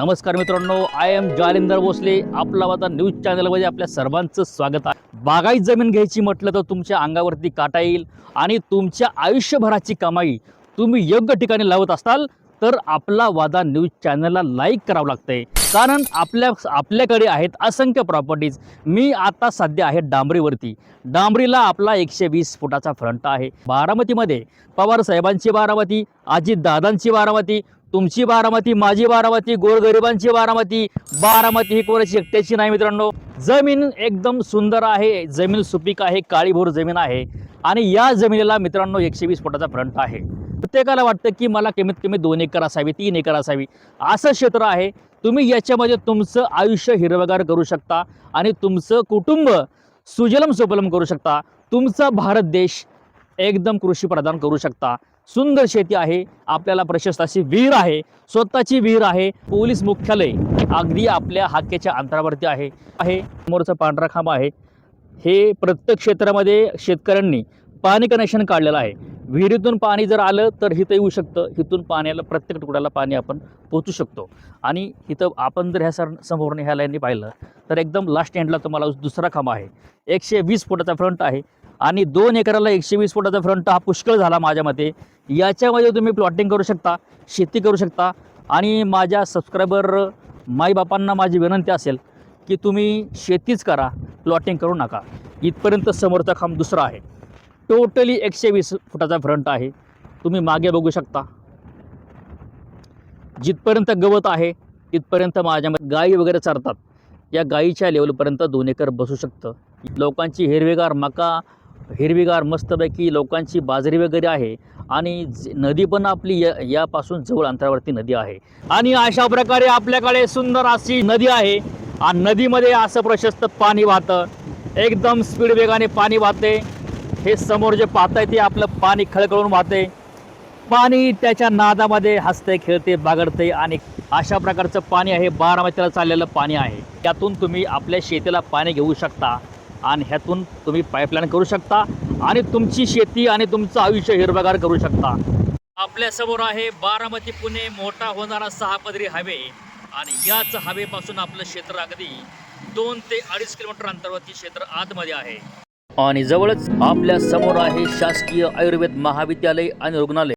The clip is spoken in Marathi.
नमस्कार मित्रांनो आय एम जालिंदर भोसले. आपला आता न्यूज चॅनलमध्ये आपल्या सर्वांचं स्वागत आहे. बागायत जमीन घ्यायची म्हटलं तर तुमच्या अंगावरती काटा येईल आणि तुमच्या आयुष्यभराची कमाई तुम्ही योग्य ठिकाणी लावत असाल तर आपला वादा न्यूज चॅनलला लाईक करावं लागतंय. कारण आपल्या आपल्याकडे आहेत असंख्य प्रॉपर्टीज मी आता सध्या आहे डांबरीवरती. डांबरीला आपला एकशे वीस फुटाचा फ्रंट आहे. बारामतीमध्ये पवार साहेबांची बारामती अजित दादांची बारामती तुमची बारामती माझी बारामती गोरगरिबांची बारामती. बारामती ही कोणाची एकट्याची नाही मित्रांनो. जमीन एकदम सुंदर आहे जमीन सुपीक आहे काळीभोर जमीन आहे. आणि या जमिनीला मित्रांनो एकशे वीस फुटाचा फ्रंट आहे. प्रत्येकाला वाटतं की मला कमीत कमी दोन एकर असावी तीन एकर असावी. असं क्षेत्र आहे. तुम्ही याच्यामध्ये तुमचं आयुष्य हिरवगार करू शकता आणि तुमचं कुटुंब सुजलम सुबलम करू शकता. तुमचा भारत देश एकदम कृषी प्रदान करू शकता. सुंदर शेती आहे. आपल्याला प्रशस्त अशी विहीर आहे. स्वतःची विहीर आहे. पोलीस मुख्यालय अगदी आपल्या हाकेच्या अंतरावरती आहे. आहे. समोरचा पांढरा खांब आहे. हे प्रत्येक क्षेत्रामध्ये शेतकऱ्यांनी पाणी कनेक्शन काढलेलं आहे. विहिरीतून पाणी जर आलं तर इथं येऊ शकतं. इथून पाण्याला प्रत्येक तुकड्याला पाणी आपण पोचू शकतो. आणि इथं आपण जर ह्या सर समोर ह्या लाईनने पाहिलं तर एकदम लास्ट एंडला तुम्हाला दुसरा खांब आहे. एकशे वीस फुटाचा फ्रंट आहे. आणि दोन एकराला एकशे वीस फुटाचा फ्रंट हा पुष्कळ झाला माझ्या मते. याच्यामध्ये तुम्ही प्लॉटिंग करू शकता शेती करू शकता. आणि माझ्या सबस्क्रायबर माईबापांना माझी विनंती असेल की तुम्ही शेतीच करा प्लॉटिंग करू नका. इथपर्यंत समोरचा खांब दुसरा आहे. टोटली एकशे वीस फुटाचा फ्रंट आहे. तुम्ही मागे बघू शकता. जिथपर्यंत गवत आहे तिथपर्यंत माझ्या गायी वगैरे चरतात. या गायीच्या लेवलपर्यंत दोन एकर बसू शकतं. लोकांची हिरवेगार मका हिरवीगार मस्तपैकी लोकांची बाजरी वगैरे आहे आणि ज- नदी पण आपली या यापासून जवळ अंतरावरती नदी आहे. आणि अशा प्रकारे आपल्याकडे सुंदर अशी नदी आहे आणि नदीमध्ये असं प्रशस्त पाणी वाहतं. एकदम स्पीड वेगाने पाणी वाहते. हे समोर जे पाहताय ते आपलं पाणी खळखळून वाहते. पाणी त्याच्या नादामध्ये हसते खेळते बागडते आणि अशा प्रकारचं पाणी आहे बारामतीला चाललेलं पाणी आहे. त्यातून तुम्ही आपल्या शेतीला पाणी घेऊ शकता आणि ह्यातून तुम्ही पाईपलाईन करू शकता आणि तुमची शेती आणि तुमचं आयुष्य हिरवगार करू शकता. आपल्यासमोर आहे बारामती पुणे मोठा होणारा सहा पदरी हवे आणि याच हवेपासून आपलं क्षेत्र अगदी दोन ते अडीच किलोमीटर अंतरावरती क्षेत्र आतमध्ये आहे. आणि जवळच आपल्यासमोर आहे शासकीय आयुर्वेद महाविद्यालय आणि रुग्णालय.